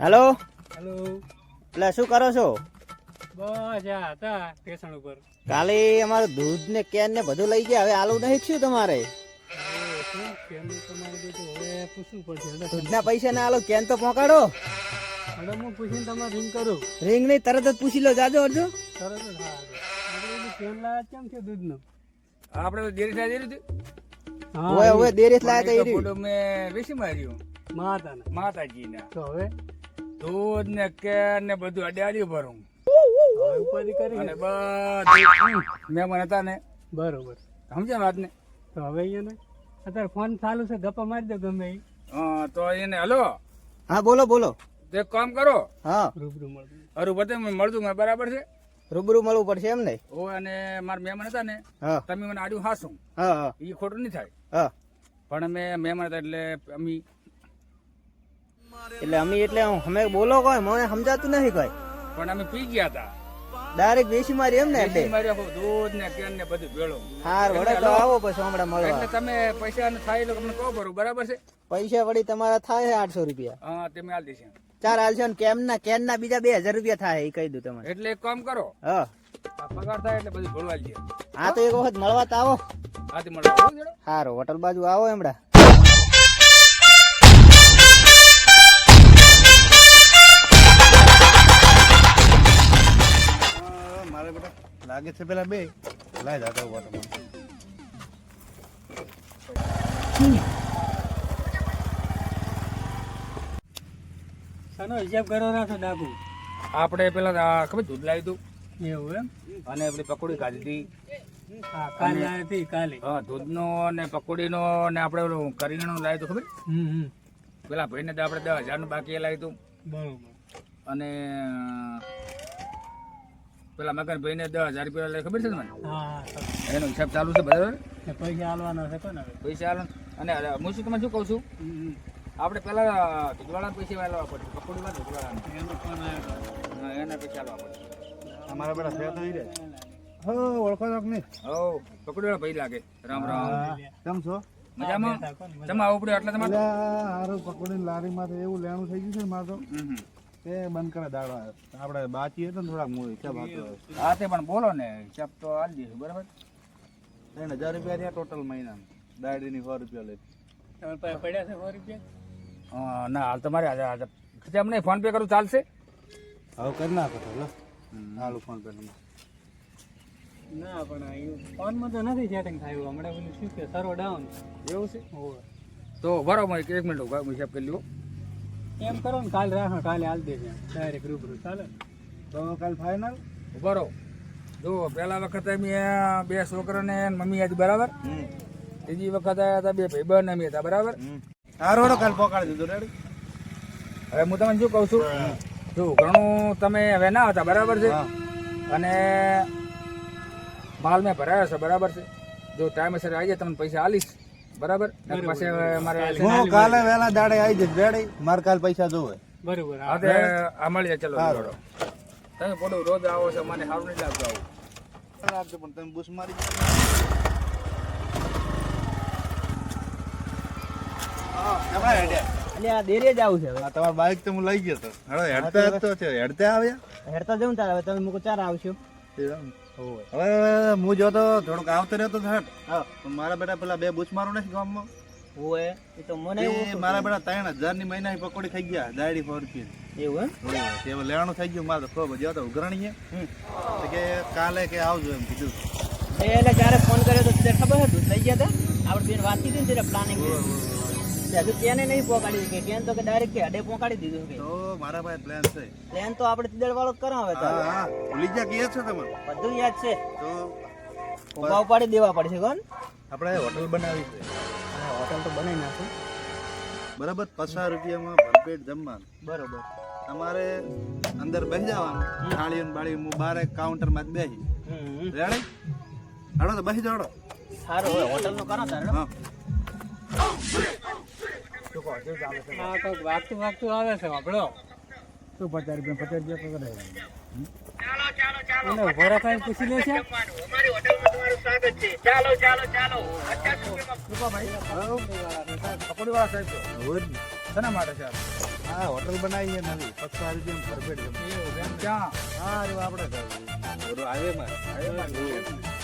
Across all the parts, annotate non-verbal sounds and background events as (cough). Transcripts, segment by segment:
Hello? Hello. એટલે શું કરો છો? બસ આ હતા સ્ટેશન ઉપર. કાલે અમારું દૂધ ને કેન ને બધું લઈ ગયા હવે આલુ નહીં શું તમારે દૂધના પૈસા ના આલો કેન તો પહોંચાડો હવે હું પૂછીને તમારે રિંગ કરું. રિંગ નહીં તરત જ પૂછી લો જાજો અડજો તરત જ હા આપણે કેમ લાયા કેમ છે દૂધનો? આપણે દેરી થાય દેરી હા હવે દેરેસ લાયા તો ફોટો મેં વેચી માર્યું માતાના. માતાજીના. તો હવે? દૂધ ને કેર ને બધું અડાડી ભરું. ઉપાધિ કરી અને ને. બધું મહેમાન હતા ને. બરોબર. સમજ્યા વાત ને? તો હવે અહીંયા ને અત્યારે ફોન ચાલુ છે ગપ્પા મારી દો ગમે. હા તો એને હલો? હા બોલો બોલો. તો એક કામ કરો. હા. રૂબરૂ મળતું અરુ બધે મળતું બરાબર છે? રૂબરૂ મળવું પડશે એમ ને? ઓ અને મારા મહેમાન હતા ને હા. તમે મને આડ્યું હાસું. હા હા. એ ખોટું નહીં થાય. હા. પણ અમે મહેમાન હતા એટલે અમે એટલે અમે એટલે અમે બોલો કોઈ મને સમજાતું નથી કોઈ. પણ અમે પી ગયા હતા ડાયરેક્ટ વેચી મારી એમ ને એટલે. મારી દૂધ ને કેન ને બધું ભેળો. હાર વડે તો આવો પછી હમણાં મળો એટલે તમે પૈસા ને થાય એટલે તમને કહો ભરું બરાબર છે? પૈસા વળી તમારા થાય આઠસો રૂપિયા. હા તમે હાલ દેશે ચાર હાલશો ને કેમ ના કેન ના બીજા બે હજાર રૂપિયા થાય એ કહી દઉં તમને. એટલે એક કામ કરો. હા. પગાર થાય એટલે બધું ભરવા જઈએ હા તો એક વખત મળવા તો આવો. હાથી મળવા હારો હોટલ બાજુ આવો હમણાં લાગે છે પેલા બે? લાય જાતો ઊભા તમે શાનો હિસાબ કરો રાખો ડાકુ. આપણે પેલા આ ખબર દૂધ લાવી દઉં એવું એમ? અને આપણી પકોડી ખાધી હતી. કાલે આવી હતી કાલે. હા દૂધનો ને પકોડીનો ને આપણે કરિયાણું લાવ્યું ખબર હમ હમ. પેલા ભાઈને તો આપણે દસ હજારનું બાકી લાવી દઉં બરોબર. અને પેલા મગન ભાઈને દસ હજાર રૂપિયા ખબર છે તમને? તો એનો હિસાબ ચાલુ છે બરાબર? ને પૈસા આલવાના છે કોને પૈસા આલો અને હું શું તમે શું કહું છું. આપણે પેલા દૂધવાળા પૈસા લાવવા પડશે. પકોડીમાં વાળા એનો ફોન એના પૈસા હાલવા પડશે. અમારા બેટા છે તો ઈ હો ઓળખો નહીં હો પકોડીવાળા ભાઈ લાગે. રામ રામ. કેમ છો? મજામાં? તમે આવું પડ્યું એટલે તમારે? હારું પકોડી લારી એવું લેણું થઈ ગયું છે ને મારે તો. તે બંધ કરે દાડો. આપણે બાકી હતો ને થોડાક મૂળ હિસાબ હતો હા તે પણ બોલો ને હિસાબ તો આલી દઈશું બરાબર? ત્રણ હજાર રૂપિયા થયા ટોટલ મહિના દાડીની સો રૂપિયા લઈ. તમારે પાસે પડ્યા છે સો રૂપિયા? અ, ના હાલ તમારે આજે આજે ખર્ચા નહીં ફોન પે કરું ચાલશે? હવે કરી નાખો તો લો. હાલું ફોન પે નંબર ના પણ ફોનમાં તો નથી સેટિંગ થયું હમણાં શું કે સર્વ ડાઉન એવું છે? તો બરાબર એક મિનિટ હિસાબ કરી લ્યો એમ કરો ને કાલે રાખો કાલે હાલ દેજે. ડાયરેક્ટ રૂબરૂ. ચાલે? તો કાલ ફાઇનલ ઊભા રહો. જો પહેલા વખતે મેં બે છોકરાને મમ્મી હતી બરાબર? ત્રીજી વખત આવ્યા હતા બે ભાઈબંધ અમે હતા બરાબર? હારું હેડો કાલ પહોંચાડી દીધો રેડી હવે હું તમને શું કહું છું? જો ઘણું તમે હવે ના હતા બરાબર છે? અને માલ મેં ભરાયો છે બરાબર છે? જો ટાઈમસર આવી જાય તમને પૈસા આલીશ. બરાબર? પછી મારે હું કાલે વેલા દાડે આવી જઈશ રેડી? મારે કાલ પૈસા જોવે. બરોબર હા. હા આ મળી જાય ચલો તમે પોડું રોજ આવો છો મને સારું નહીં લાગતું આવું. લાગશે પણ તમે બુશ મારી તમારા હવે. બાઈક તો હું લઈ ગયો તો. હેડો હેડતા છે હેડતા આવ્યા? હેડતા જવું તારે હવે તમે મૂકો ચાર આવશો. હવે હું જોતો થોડુંક આવતો રહેતો તો મારા બેટા પેલા બે બૂચ મારું નથી ગામમાં. હોય એ તો મને મારા બેટા ત્રણ હજારની મહિના પકોડી ખાઈ ગયા દાડી ફોર એવું તે એવું લેવાનું થઈ ગયું મારે તો ખૂબ જ્યાં તો ઉઘરાણી તો કે કાલે કે આવજો એમ કીધું. એટલે જ્યારે ફોન કર્યો તો ખબર હતું થઈ ગયા હતા આપણે બેન વાત કીધી ને ત્યારે પ્લાનિંગ હજુ તેને નહીં પહોંચાડી કે કેન તો કે ડાયરેક્ટ કે પહોંચાડી દીધું કે. તો મારા પાસે પ્લાન છે. પ્લાન તો આપણે તીદળ વાળો કરાવે તો. હા હા. ભૂલી ગયા કે છો તમે? બધું યાદ છે. તો ઊભા ઉપાડી દેવા પડશે કોણ? આપણે હોટલ બનાવી છે. હોટલ તો બનાવી નાખું બરાબર પચાસ રૂપિયામાં ભરપેટ જમવાનું. બરોબર. તમારે અંદર બેસી જવાનું. થાળી ને બાળી હું બારે કાઉન્ટરમાં જ બેસી. રેડી હાડો તો બેસી જાડો સારું હોટલનું કરો તારે. હા. ચાલે છે તો વાગતું વાગતું આવે છે આપણો શું પચાસ રૂપિયા પચાસ રૂપિયા પકડાય અને ઊભો પૂછી લે છે. પકોડી વાળા સાહેબ છો? શેના માટે છે આ? હા હોટલ બનાવી છે નવી. પચાસ રૂપિયા એમ? ક્યાં? હા આપણે હાઈવે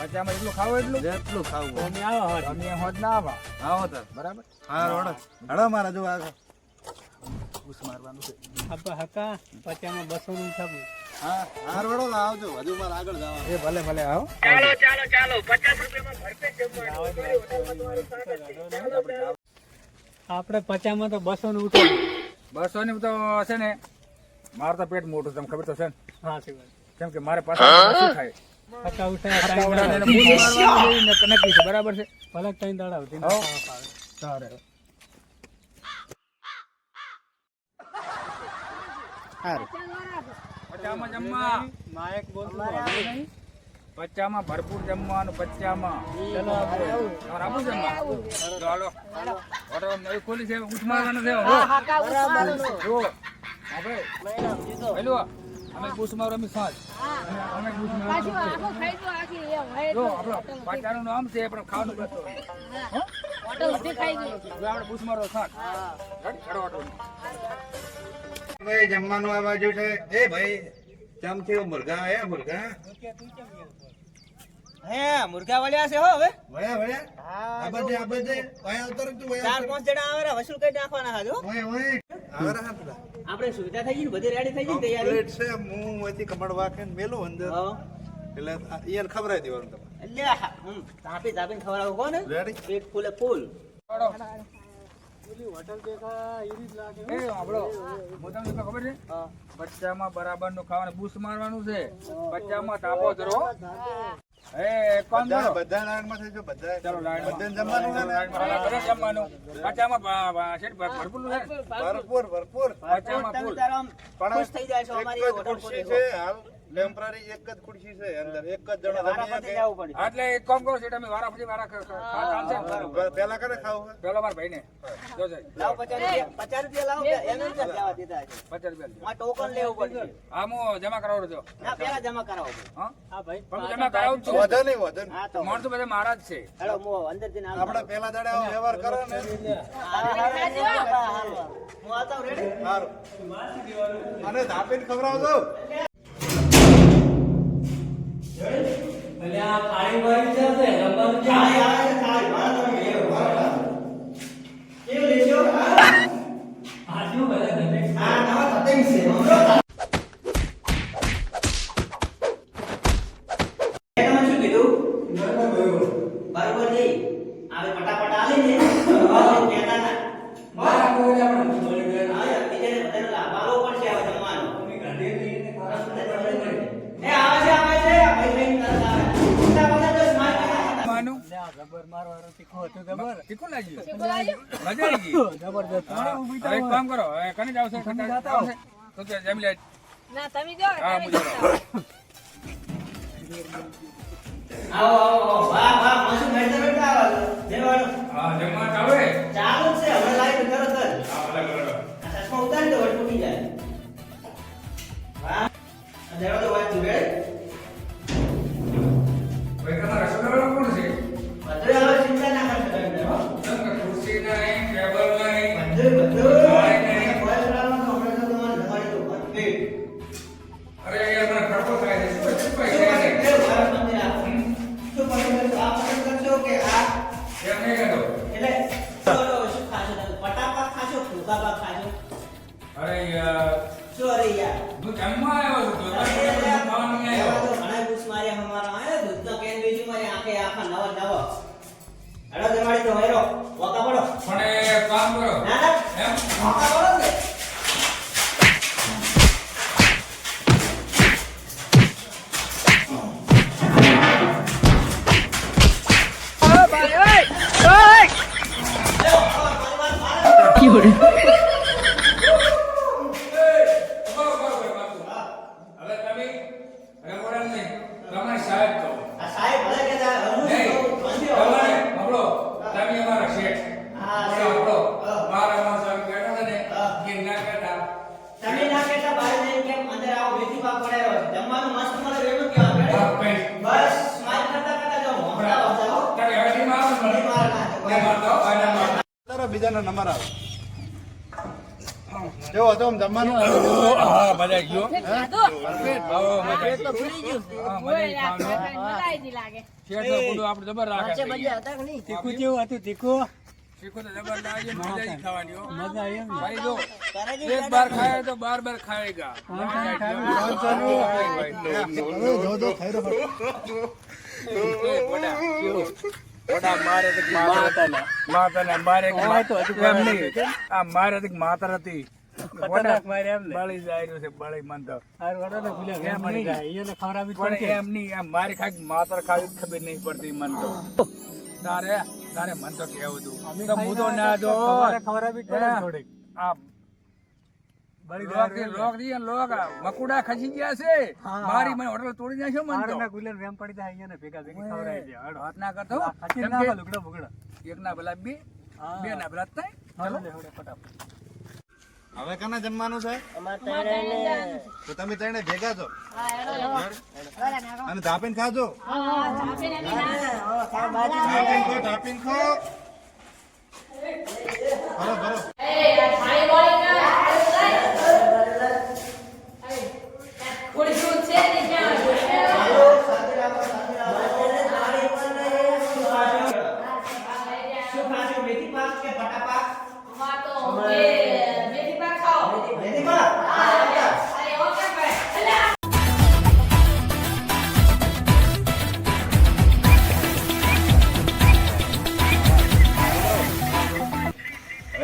માં પચાસમાં એટલું ખાવું એટલું. જેટલું ખાવું અમે આવો હટ. અમે હોત ના આવા. આવો તાર બરાબર? હા રોડો હડો મારા જો આગળ. પૂછ મારવાનું છે. હપ્પા હકા પચામાં બસો નું છાપું હા હા રોડો આવજો. હજુ મારે આગળ જવા એ ભલે ભલે આવો. આપણે પચામાં તો બસો નું ઉઠાવ્યું બસો ની તો છે ને મારે તો પેટ મોટું તમને ખબર તો છે ને? હા શિવાય કેમ કે મારે પાસે શું થાય? બરાબર છે? દાડા પચામાં જમવા. નાયક બોલતું વાંધો ભરપૂર જમવાનું બચ્ચામાં ચલો જમવા? તો ઓટો નવી ખોલી છે ઉઠ મારવાનું છે જો પેલું અમે પુષ્મા મારો અમે સાંજ. જો આપણો નામ છે પણ ખાવાનું હો? આપણે મારો ભાઈ જમવાનું આ બાજુ છે. એ ભાઈ ચમચી મુર્ગા હે મુર્ગા. હે મુર્ગા વળ્યા છે હો હવે. વળ્યા વળ્યા. આ બધે આ બધે. વયા ઉતર તું ચાર પાંચ જણા આવે વસૂલ કરી નાખવાના હાજો. આપણે? સુવિધા થઈ ગઈ બધી રેડી થઈ ગઈ તૈયારી? છે હું અહીંથી કમળ વાખીને મેલો અંદર. હા. એટલે આ- ખબરાઈ દેવાનું તમારે. એટલે આ, તાપી તાપીને ખવડાવું કોને રેડી પેટ ફૂલે ફૂલ. હું. બચ્ચામાં બરાબરનું ખાવાનું. બૂસ મારવાનું છે. બચ્ચામાં તાપો ધરો. ભરપૂર ભરપૂર પણ ખુશ થઈ જાય છે અમારી ટેમ્પરરી એક જ ખુરશી છે અંદર. એક જ જણો જમી શકે. એટલે એક કામ કરો શેઠ અમે વારા પછી વારા ચાલશે પેલા કરે ખાવ છે? પેલો મારા ભાઈને. જો સાહેબ, લાવો પચાસ રૂપિયા. પચાસ રૂપિયા લાવો એને જ જવા દીધા છે. પચાસ રૂપિયા માં ટોકન લેવું પડશે. હા હું જમા કરાવું જો ના પેલા જમા કરાવો. હા? હા ભાઈ. પણ જમા કરાવું છું. વધે નહીં વધે નહીં. તો બધા મારા જ છે. હેલો મો અંદર જઈને. આપણે પેલા દાડે આવો વ્યવહાર કરો ને. હું આવતા રેડી સારું. અને ધાપીને ખવડાવજો. હતો જબર તીખું લાગ્યું? મજા આવી ગઈ. (laughs) જબરદસ્ત એક કામ કરો કને જાવ છે? તો કે જમી લે ના તમે જો હા. આવો આવો અરે યાર મને ખર્ચો થાય છે. શું શું શું પૈસા પસંદ નહીં કર્યું ભારત મંદિર આ? શું પસંદ આ પસંદ કરશો કે આ? એમ નહીં કહેતો એટલે બોલો, શું ખાશો તમે? પટાપા ખાશો ફૂકા ખાશો? અરે યાર. શું અરે યાર? હું જમવા આવ્યો છું તો અરે તમે યાર, ખાવાનું નહીં આવ્યો. તો ઘણા બુસ માર્યા હમારા આયા, દૂધનો કેન વેચી મારી આંખે આખા નવા નવા. હેડો જમાડી તો હેરો. વોકા પડો. પણ કામ કરો. ના ના. એમ? વોકા તારો નંબર આવે. કેવો હતો જમવાનું. હા, મજા ગયો. આપણે જબર રાખે તીખું જેવું હતું તીખું. શીખો તો જબર મજા ખાવાની હો. મજા આવી ભાઈ જો, એક બાર ખાય તો બાર બાર. હવે જો જો ખાઈ રહ્યો હતી બળી જાય છે બળી મન તો. મરી માતર ખાવી ખબર નહીં પડતી મન તો. તારે તારે મન તો કેવું તું. હું તો ના જો ખવડાવી? થોડીક. આ બળી લોક જાય થી એટલે. લોકથી લોક આ મકુડા ખસી ગયા છે મારી મને હોટલ તોડી નાખ્યો મન તો હારના રેમ પડી જાય અહીંયા ને ભેગા ભેગી ખવડાવી દે હાડો. વાત ના કરતો આ ના કે લુગડા બુગડા. એક ના પેલા બે બે ના પેલા ત્રણ હાલો લે, હવડે ફટાફટ. હવે કના જમવાનું છે તો તમે ત્રણે ભેગા છો અને ધાપીને ખાજો ધાપીને ખો ધાપીને ખો ભરો ભરો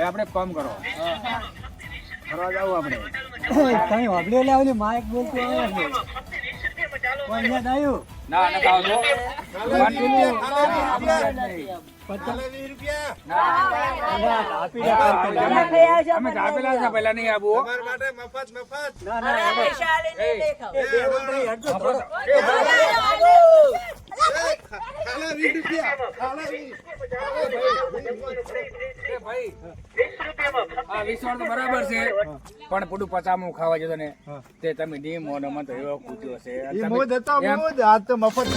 આપણે કામ કરો. ફરવા જાવ આપણે. કઈ વાગડે લે આવલી માઇક બોલતો આવે છે કોઈ અહીંયા જ ના ના પહેલા નહીં આવું માટે મફત મફત ના ના ખાલે વીસ રૂપિયા. ખાલે વીસ. ભાઈ તો બરાબર છે. પણ પૂરું પચામું ખાવા જતો ને તે તમે ડીમ મોનો મન એવો કૂત્યો છે. એ મોજ હતો મોજ. આજ તો મફત